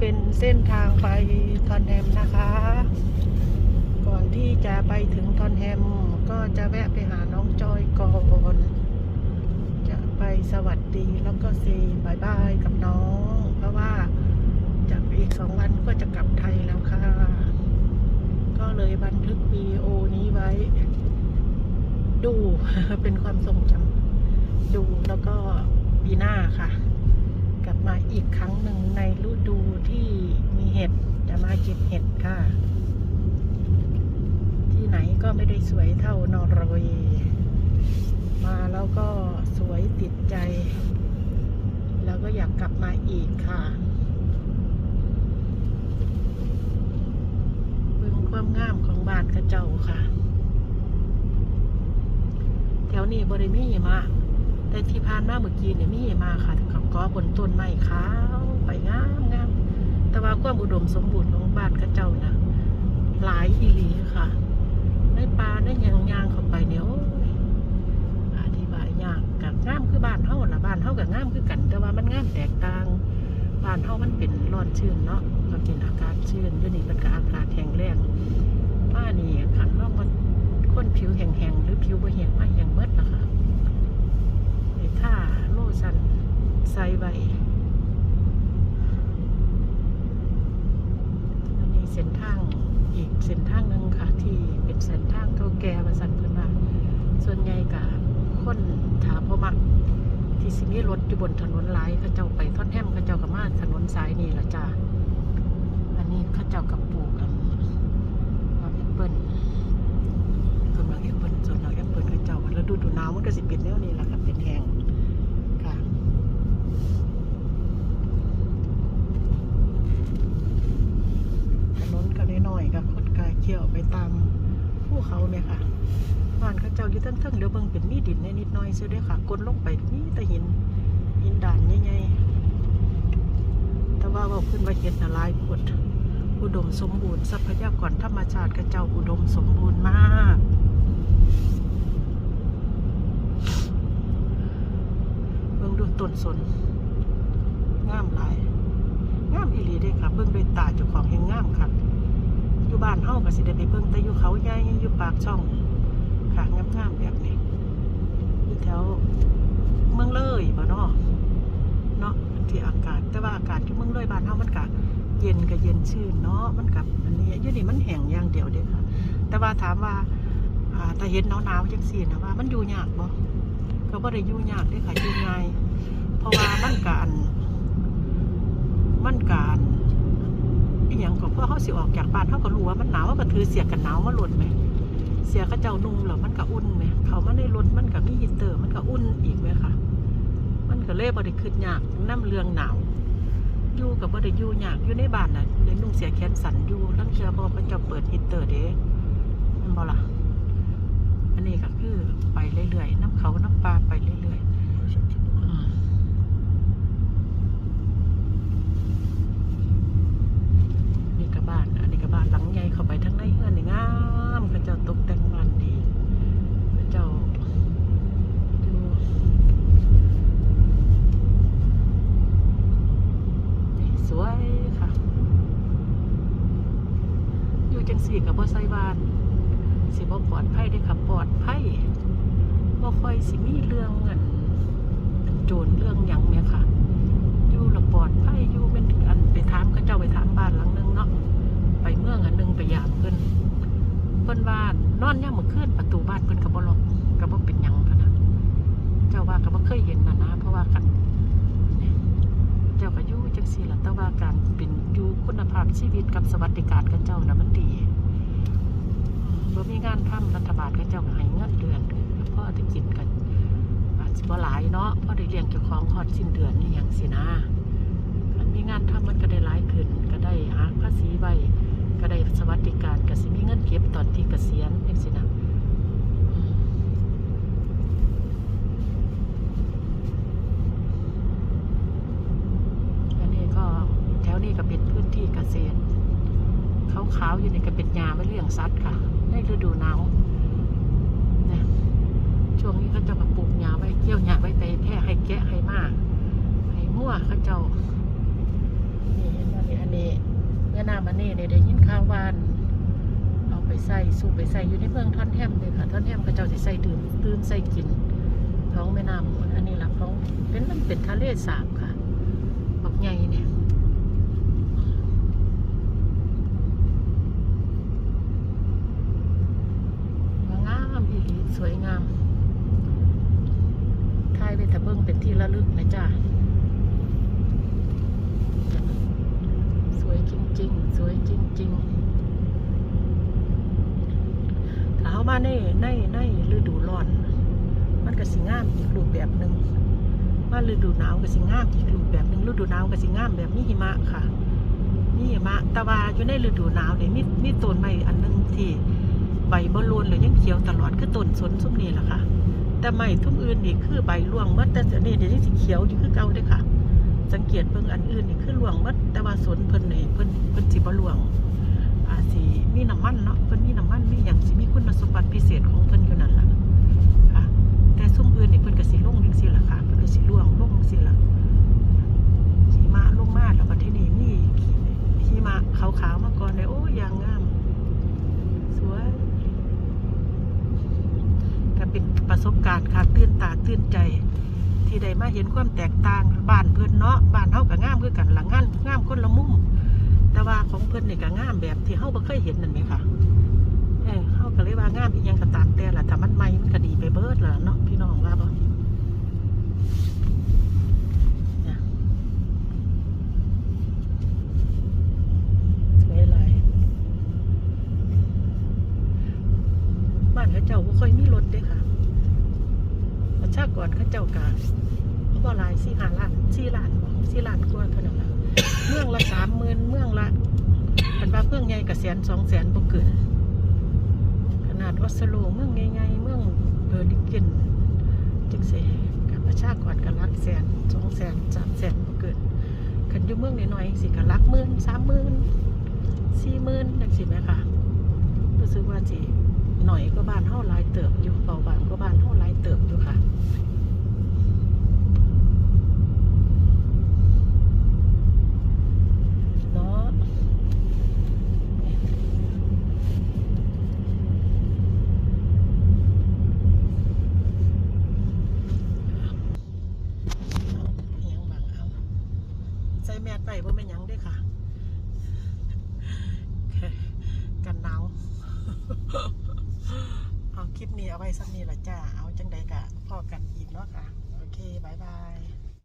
เป็นเส้นทางไปทอนแฮมนะคะ ก่อนที่จะไปถึงทอนแฮมก็จะแวะไปหาน้องจอยก่อนจะไปสวัสดีแล้วก็เซบายบายกับน้อง เพราะว่าจากอีกสองวันก็จะกลับไทยแล้วค่ะ ก็เลยบันทึกวีดีโอนี้ไว้ ดูเป็นความทรงจำดูแล้วก็ปีหน้าค่ะ กลับมาอีกครั้งหนึ่งในฤดูที่มีเห็ดจะมา เก็บเห็ดค่ะ ที่ไหนก็ไม่ได้สวยเท่านอร์เวย์มาแล้วก็สวยติดใจ แล้วก็อยากกลับมาอีกค่ะเบิ่งความงามของบ้านกระเจ้าค่ะ แถวนี้บริมีมะแต่ที่ผ่านมาเมื่อกี้เนี่ยมีมาค่ะกับกอบนต้นไม้ขาวไปงามงาม แต่ว่าความอุดมสมบูรณ์ของบ้านกระเจ้านะหลายอีหลีค่ะในป่าในหยังยางเข้าไปเนี่ยโอ้ยอธิบายยากกับง่ามคือบ้านเฮาละบ้านเฮากับง่ามคือกัน แต่ว่ามันง่ามแตกต่าง บ้านเฮามันเป็นร้อนชื้นเนาะมันเป็นอากาศชื้นด้วยนี่มันก็อากาศแห้งแล้งบ้านนี่ขันนอกมันคนผิวแห้งๆหรือผิวบ่แห้งมาแห้งเบิดนะคะไอ้ท่าโลชันใส่ใบอันนี้เส้นทางอีกเส้นทางหนึ่งค่ะ ที่เป็นเส้นทางเก่าแก่มาสั่นเพิ่นว่าส่วนใหญ่กับคนถามพมัก ที่สิมีรถอยู่บนถนนหลายเขาเจ้าไปท่อนแฮมเขาเจ้ากับมาถนนสายนี่ละจ้าอันนี้เขาเจ้ากับปลูกอันมาแอปเปิ้ลต้นมาแอปเปิ้ลส่วนเราแอปเปิ้ลเขาเจ้าแล้วดูดูหนาวมันก็สิเป็นแนวนี้แหละค่ะเป็นแห้งค่ะถนนก็น้อยๆกับค ดกายเขี่ยวไปตามภูเขาเนี่ยค่ะบ้านเขาเจ้าอยู่ทั้งเทิงๆเดี๋ยวเบิ่งเป็นมีดินแน่นิดน้อยซื้อได้อค่ะกลดลงไปมีแต่หินหินด่านใหญ่ๆแต่ว่าบอกขึ้นว่าเห็ดน่ะลายพดอุดมสมบูรณ์ทรัพยากรธรรมชาติเขาเจ้าอุดมสมบูรณ์มากเบิ่งดูต้นสนงามหลายงามอีหลีด้อค่ะ เบิ่งด้วยตาเจ้าของแห่งงามค่ะ อยู่บ้านเฮาก็สิได้ไปเบิ่งแต่อยู่เขาใหญ่อยู่ปากช่องค่ะงามๆแบบนี้อยู่แถวเมืองเลยบ่เนาะเนาะที่อากาศ แต่ว่าอากาศที่เมืองเลยบ้านเฮามันก็เย็นก็เย็นชื่นเนาะมันกับอันนี้อยู่นี่มันแห้งอย่างเดียวเด้อค่ะแต่ว่าถามว่าอ่เห็นหนาวๆจังซี่นะว่า มันอยู่ยากบ่ก็บ่ได้อยู่ยากเด้ค่ะอยู่ง่ายเพราะว่ามันการมันการอีหยังก็เพราะเฮา สิออกจากบ้านเฮาก็รู้ว่ามันหนาวก็ถือเสียกันหนาวมาหล่นไหมเสียเข้าเจ้านุ่งแล้วมันก็อุ่นไหมเขามาในรถมันก็มีฮีตเตอร์ มันก็อุ่นอีกไหมคะมันก็เลยบ่ได้ขึ้นยากน้ำเรืองหนาวอยู่กับบ่ได้อยู่ยากอยู่ในบ้านน่ะเดี๋ยนุ่งเสียแขนสันอยู่ลังเชือพอเขาเจ้าเปิดฮีตเตอร์เด้มันบ่ล่ะอันนี้ก็คือไปเรื่อยๆน้ำเขาน้ำปลาไปเรื่อยๆอืมนี่ก็บ้าน อันนี้ก็บ้านหลังใหญ่เข้าไปทั้งในเฮือนนี่งามเขาเจ้าตกแต่งบ้านดีเขาเจ้าอยู่นี่สวยค่ะ อยู่จัง สี่กับบ่ใส่บ้าน สิบ่ปลอดภัยได้ค่ะปลอดภัยบ่ค่อยสิมีเรื่องอันอันโจรเรื่องหยังเนี่ยค่ะ อยู่ละปลอดภัยอยู่เป็นอันไปถามเขาเจ้าไปถามบ้านหลังหนึงเนาะไปเมืองอันหนึงไปยามเพิ่นเพิ่นว่านอนยามมื้อคืนประตูบ้านเพิ่นก็บ่ล็อกก็บ่เป็นหยังพะนะเจ้าว่าก็บ่เคยเห็นน่ะนะเพราะว่ากันเนี่ยเจ้าก็อยู่จังซี่ล่ะแต่ว่าการเป็นอยู่คุณ ภาพชีวิตกับสวัสดิการกับเจ้าน่ะมันดีอืมบ่มีงานทำรัฐบาลก็เจ้าก็ให้เงินเดือนพอได้กินกันอาจสิบ่หลายเนาะพอได้เลี้ยงเจ้าของฮอดสิ้นเดือนนี่หยังสินะมันมีงานทำมันก็ได้หลายขึ้น ก็ได้หักภาษีไว้ก็ได้สวัสดิการก็สิมีเงินเก็บตอนที่เกษียณจังซี่นะอืมอันนี้ก็แถวนี้ก็เป็นพื้นที่เกษตร ขาวอยู่ในี่ก็เป็นยาไว้เลี้ยงสัตว์ค่ะ ในฤดูหนาวนี่ยช่วงนี้เขาจะมาปลูกยาไว้เกี่ยวยาไว้ไปแพร่ให้แกะให้มาให้งัวเขาเจ้านี่เห็นบ่นี่อันนี้าวานเอาไปใส่สูบไปใส่อยู่ในเมืองท่อนแฮมเลยค่ะท่อนแฮมก็เจ้าจะใส่ดื่มดื่มใส่กินท้องแม่น้ำอันนี้ละท้องเป็นมันเป็นทะเลสาบค่ะบักใหญ่เนี่ยงามอีหลีสวยงามถ่ายไปตะเบิงเป็นที่ระลึกนะจ้าสวยจริง ๆ สวยจริง ๆ ถ้าเขามาในในในฤดูร้อน มันก็สิงามอีกรูปแบบหนึ่ง มาฤดูหนาวก็สิงามอีกรูปแบบหนึ่งฤดูหนาวก็สิงามแบบมีหิมะค่ะมีหิมะแต่ว่าอยู่ในฤดูหนาวเนี่ยมีมีต้นไม้อันหนึงที่ใบบอลลูนหรือยังเขียวตลอดคือต้นสนซุ้มนี่แหละค่ะ แต่ไม้ทุ่มอื่นนี่คือใบร่วงหมดแต่นนี้เดี๋ยวนี้สิเขียวอยู่คือเก่าเด้อค่ะ สังเกตเบิ่งอันอื่นนี่คือร่วงหมดแต่ว่าสนเพิ่นนี่เพิ่นเพิ่นสิบ่ร่วงอาจสิมีน้ำมันเนาะเพิ่นมีน้ำมันมีอย่างสิมีคุณสมบัติพิเศษของเพิ่นอยู่ ซุ้มอื่นนี่เพิ่นก็สิลงจังซี่ล่ะค่ะเพิ่นก็สิล่วงลงจังซี่ล่ะหิมะลงมาแล้วบัดทีนี้มีหิมะขาวๆมาก่อนเลยโอ้ย่างงามสวยก็เป็นประสบการณ์ค่ะตื่นตาตื่นใจ ที่ได้มาเห็นความแตกต่างบ้านเพิ่นเนาะบ้านเฮาก็งามคือกันหละงงานงามคนละมุมแต่ว่าของเพิ่นนี่ก็งามแบบที่เฮาบ่เคยเห็นนั่นไหมคะ ออเฮาก็เลยว่างามอีหยังก็ตามแต่ละถ้ามันใหม่มันก็ดีไปเบิดล่ะเนาะพี่น้องว่าบ่เนี่ยสวยหลายบ้านเขาเจ้าบ่ค่อยมีรถเด้ค่ะประชากรเขาเจ้าก็บ่หลายสี่ห้าล้านสี่ล้านบ่สี่ล้านกว่าเท่านั้นล่ะเมืองละสามหมื่นเมืองละเป็นว่าเมืองใหญ่กับแสนสองแสนบ่เกิน นาดวัสโลเมืองใหญ่ๆเมืองเบอร์ลิเกนจังซี่กับประชากรกับลักแสนสองแสนสามแสนเกิดขันยุ่เมืองน้อยๆสิกับลักหมื่นสามหมื่นสี่หมื่นจังสิไหมค่ะรู้สึกว่าสิหน่อยก็บ้านเฮาหลายเติบอยู่เบาบางก็บ้านเฮาหลายเติบอยู่ค่ะ เนาะเอาอิหยังบางเอาใส่แมสไปว่าไม่ยังด้วยค่ะ กันหนาวเอาคลิปนี้เอาไว้สักนี้ละจ้า เอาจังใดกะพอกันอีกเนาะค่ะ โอเคบายบาย